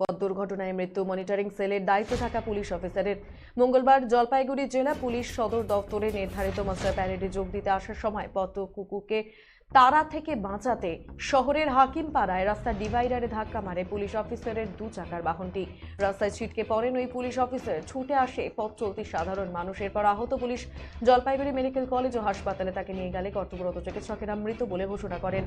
পথ দুর্ঘটনায় মৃত্যু মনিটরিং সেলের দায়িত্বে থাকা পুলিশ অফিসারের। মঙ্গলবার জলপাইগুড়ি জেলা পুলিশ সদর দপ্তরে নির্ধারিত মাস্টার প্যারেডে যোগ দিতে আসার সময় পথ কুকুরকে তারা থেকে বাঁচাতে শহরের হাকিমপাড়ায় রাস্তার ডিভাইডারে ধাক্কা মারে পুলিশ অফিসারের দু চাকার বাহনটি। রাস্তায় ছিটকে পড়েন ওই পুলিশ অফিসার। ছুটে আসে পথ চলতি সাধারণ মানুষের পর আহত পুলিশ। জলপাইগুড়ি মেডিকেল কলেজ ও হাসপাতালে তাকে নিয়ে গেলে কর্তব্যরত চিকিৎসকেরা মৃত বলে ঘোষণা করেন।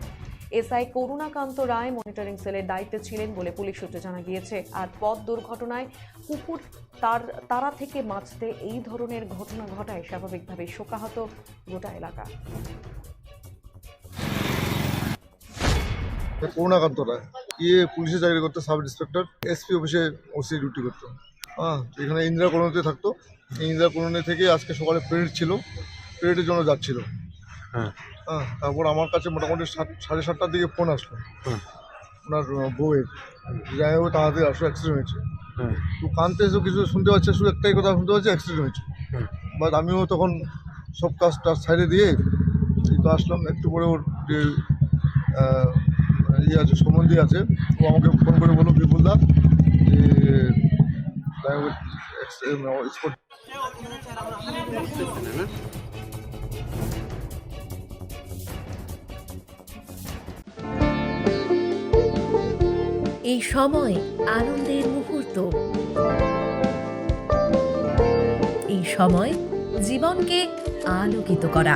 এসআই করুণাকান্ত রায় মনিটরিং সেলের দায়িত্বে ছিলেন বলে পুলিশ সূত্রে জানা গিয়েছে। আর পথ দুর্ঘটনায় কুকুর তার, তারা থেকে বাঁচতে এই ধরনের ঘটনা ঘটায় স্বাভাবিকভাবে শোকাহত গোটা এলাকা। করুণাকান্ত রায় গিয়ে পুলিশে চাকরি করতো সাব ইন্সপেক্টর এসপি অফিসে ওসি ডিউটি করতো। হ্যাঁ এখানে ইন্দিরা কলোনিতে থাকতো। ইন্দিরা কলোনি থেকে আজকে সকালে প্রেড ছিল। প্রেডের জন্য যাচ্ছিল। হ্যাঁ। হ্যাঁ তারপর আমার কাছে মোটামুটি সাত সাড়ে সাতটার দিকে ফোন আসলো। ওনার বউয়ের। যাই হোক তাড়াতাড়ি আসলে অ্যাক্সিডেন্ট হয়েছে। হ্যাঁ। তো কানতে এসে কিছু শুনতে পাচ্ছে শুধু একটাই কথা শুনতে পাচ্ছি অ্যাক্সিডেন্ট হয়েছে। বাট আমিও তখন সব কাজ টাজ সাইডে দিয়ে তো আসলাম একটু পরে ওর ইয়ে আছে সম্বন্ধী আছে, ও আমাকে ফোন করে বলল বিপুলদা যে এই সময় আনন্দের মুহূর্ত। এই সময় জীবনকে আলোকিত করা।